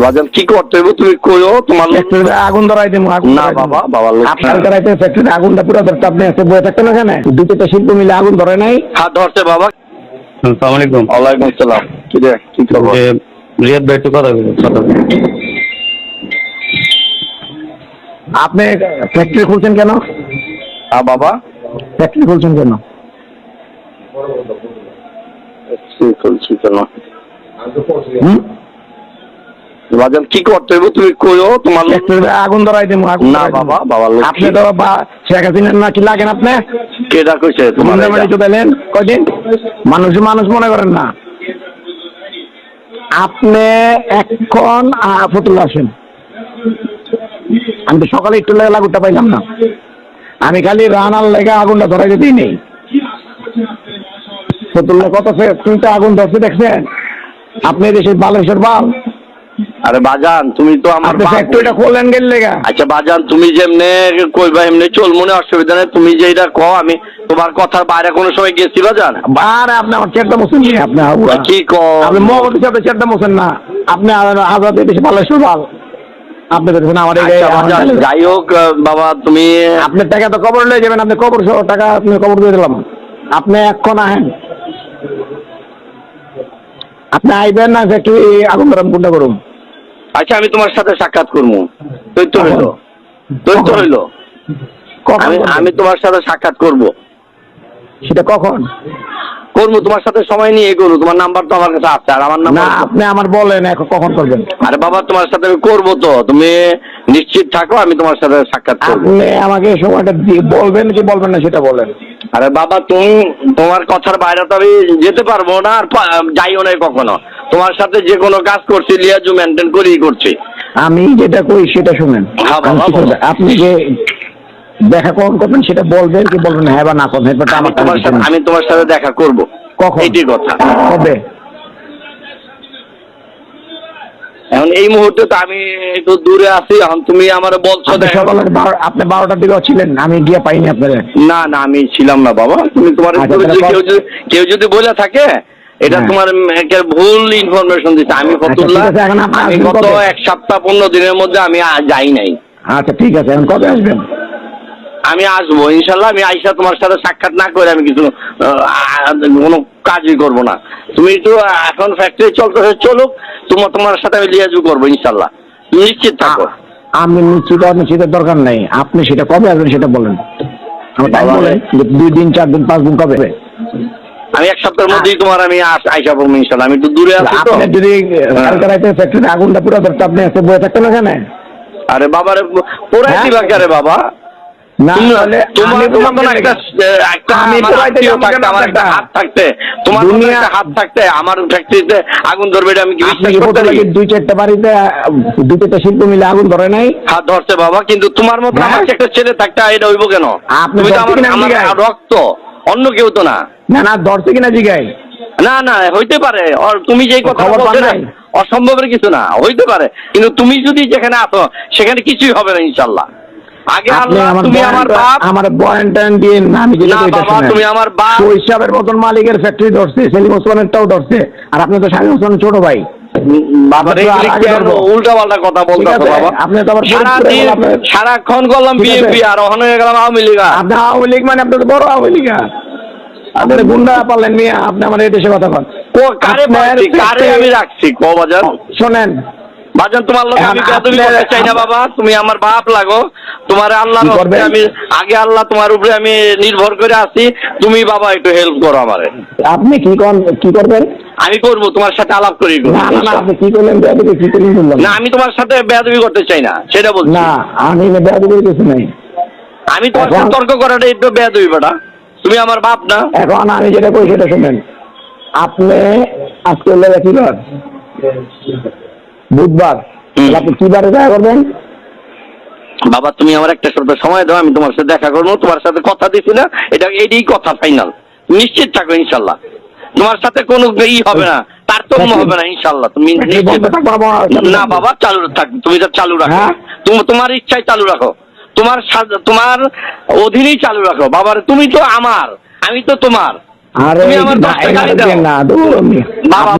বাজান কি করতে হইব? তুমি কইও তোমার ফ্যাক্টরিতে আগুন ধরাই দেবো না বাবা বাবা আপনার কারাইতে ফ্যাক্টরিতে আগুনটা পুরো ধরতে আপনি এসে বয়ে থাকতেন ওখানে। দুটোটা শিল্প মিলে আগুন ধরে নাই। হাত ধরছে বাবা। আসসালামু আলাইকুম। ওয়ালাইকুম আসসালাম। কি রে কি খবর? রিয়াদ ভাই একটু কথা বলুন কথা আপনি ফ্যাক্টরি খুলছেন কেন? হ্যাঁ বাবা। ফ্যাক্টরি খুলছেন কেন? কি করছি কেন? হুম? বাজান কি করতে হইব? তুমি কইও তোমার আগুন ধরাই দেবো না বাবা বাবা আপনি তো শেখ হাসিনার নাকি লাগেন আপনি? কেডা কইছে তোমার এটা? কয়দিন? মানুষ মানুষ মনে করেন না। আপনি এখন ফতুল্লা আসেন। আমি তো সকালে একটু লেগে লাগুটা পাইলাম না। আমি খালি রানার লেগে আগুনটা ধরাই যেতেই নেই ফতুল্লা কত ফ্যাক্টরিতে আগুন ধরছে দেখছেন? আপনি দেশের বালেশ্বর বাল। আরে বাজান তুমি তো আমার ফ্যাক্টরিটা খোলেন গেল লেগা। আচ্ছা বাজান তুমি যেমনে কইবা এমনি চল মনে অসুবিধা নেই। তুমি যেটা কও আমি তোমার কথার বাইরে কোনো সময় গেছি বাজান? আপনি আমার মোছেন নি আপনি। কি কও? আপনি মোছেন না। আপনি আজাদ দেশে বালেশ্বর বাল আপনি দেখছেন আমার আচ্ছা, যাই হোক বাবা তুমি আপনার টাকা তো কবর লয়ে যাবেন আপনি কবর টাকা আপনি কবর দিয়ে দিলাম। আপনি এক্ষণ আহেন। আপনি আইবেন না ফ্যাক্টরি আগুন গরম কোনটা করুন আচ্ছা আমি তোমার সাথে সাক্ষাৎ করব। তো হইল। কখন? হইল। আমি আমি তোমার সাথে সাক্ষাৎ করব। সেটা কখন? করব তোমার সাথে সময় নিয়ে করব তোমার নাম্বার তো আমার কাছে আছে আর আমার নাম্বার আপনি আমার বলেন এখন কখন করবেন? আরে বাবা তোমার সাথে আমি করব তো। তুমি নিশ্চিত থাকো আমি তোমার সাথে সাক্ষাৎ করব। আপনি আমাকে সময়টা বলবেন কি বলবেন না সেটা বলেন। আরে বাবা তুমি তোমার কথার বাইরে তো আমি যেতে পারব না আর যাইও না কখনো। তোমার সাথে যে কোনো কাজ করছি লিয়াজু মেনটেন করেই করছি। আমি যেটা কই সেটা শুনেন। হ্যাঁ? আপনি যে দেখা কখন করবেন সেটা বলবেন কি বলবেন হ্যাঁ বা না করবেন এরপরটা আমি তোমার সাথে আমি তোমার সাথে দেখা করব। কখন? এইটাই কথা। কবে? এখন এই মুহূর্তে তো আমি একটু দূরে আছি এখন তুমি আমার বলছো আপনি সকালে আপনি বারোটার দিকে ছিলেন আমি গিয়ে পাইনি আপনার। না না আমি ছিলাম না বাবা। তুমি তোমার আচ্ছা, কেউ যদি কেউ যদি বলে থাকে এটা হ্যাঁ। তোমার একটা ভুল ইনফরমেশন দিচ্ছে আমি ফতুল্লাহ এখন আপনি আমি গত এক সপ্তাহ পনেরো দিনের মধ্যে আমি যাই নাই। আচ্ছা ঠিক আছে এখন কবে আসবেন? আমি আসব ইনশাল্লাহ। আমি আইসা তোমার সাথে সাক্ষাৎ না করে আমি কিছু কোনো কাজই করব না। তুমি একটু এখন ফ্যাক্টরি চলতেছে চলুক। তোমার তোমার সাথে আমি লিয়াজু করব ইনশাল্লাহ। তুমি নিশ্চিত থাকো। আমি নিশ্চিত নিশ্চিতের দরকার নেই। আপনি সেটা কবে আসবেন সেটা বলেন। আমার টাইম বলেন। যে দুই দিন চার দিন পাঁচ দিন কবে? আমি এক সপ্তাহের মধ্যেই তোমার আমি আইসা পড়ব ইনশাল্লাহ আমি একটু দূরে আছি তো। আপনি যদি হ্যাঁ। কালকে রাইতে ফ্যাক্টরিতে আগুনটা পুরো ধরতে আপনি এসে বয়ে থাকতেন ওখানে? আরে পোড়াই হ্যাঁ? দিবা কে রে বাবা? না তাহলে তোমার তোমার তোমাকে একটা একটা আমি আমার পোড়াইতে আত্মীয় কেন আমার একটা হাত থাকতে। তোমার দুনিয়া- একটা হাত থাকতে আমার ফ্যাক্টরিতে আগুন ধরবে এটা আমি কি বিশ্বাস করতে পারি? দুই চারটা বাড়িতে দুই চারটা শিল্প মিলে আগুন ধরে নাই? হাত ধরছে বাবা কিন্তু তোমার মতো হ্যাঁ? আমার একটা ছেলে থাকতে এটা হইব কেন? আপনি তুমি তো আমার কিনা? রক্ত। অন্য কেউ তো না। না না ধরছে কিনা জিগাই? না না হইতে পারে। আর তুমি যেই কথা বলছো না, অসম্ভবের কিছু না হইতে পারে। কিন্তু তুমি যদি যেখানে আসো সেখানে কিছুই হবে না ইনশাল্লাহ। আগে আল্লাহ তুমি আমার বাপ। আমার বয়ান দিয়ে না আমি যেটা বাবা তুমি আমার বাপ। শৈশবের মতন মালিকের ফ্যাক্টরি ধরছে সেলিম ওসমানেরটাও ধরছে। আর আপনি তো শাহিন ওসমানের ছোট ভাই। উল্টা পাল্টা কথা বলতেছো বাবা? আপনি তো আবার আপনি- সারাক্ষণ করলাম বিএনপি আর ওখানে গেলাম আওয়ামী লীগ আপনি আওয়ামী লীগ মানে আপনি তো বড় আওয়ামী লীগ আপনি গুন্ডা আপনি আমার এই দেশে কথা কন কারে কারে আমি রাখছি? কো বাজার শোনেন। বাজান তোমার লোক আমি এখন করতে চাই না বাবা। তুমি আমার বাপ লাগো। তোমার আল্লাহর কি আমি আগে আল্লাহ তোমার উপরে আমি নির্ভর করে আছি। তুমি বাবা একটু হেল্প করো আমারে। আপনি কি করেন কি করবেন? আমি করব তোমার সাথে আলাপ করি না না না আপনি কি করলেন? বেয়াদবি কি করলেন? বললাম না আমি তোমার সাথে বেয়াদবি করতে চাই না সেটা বলছি। না আমি বেয়াদবি কিছু নাই। আমি তোমার সাথে তর্ক করাটা একটু বেয়াদবি বেটা। তুমি আমার বাপ না। এখন আমি যেটা কই সেটা শুনেন। আপনি আজকে হলো কি বার? বুধবার। আপনি কি বারে দেখা করবেন? বাবা তুমি আমার একটা সপ্তাহ সময় দাও আমি তোমার সাথে দেখা করব তোমার সাথে কথা দিছি না এটা এটাই কথা ফাইনাল নিশ্চিত থাকো ইনশাল্লাহ। তোমার সাথে কোনো ই হবে না তারতম্য হবে না ইনশাল্লাহ তুমি থাকব। না বাবা চালু থাক তুমি এটা চালু রাখো। হ্যাঁ? তুমি তোমার ইচ্ছায় চালু রাখো। তোমার তোমার অধীনেই চালু রাখো। বাবার তুমি তো আমার আমি তো তোমার। তুমি আমার দশটা গাড়ি দাও। বাবা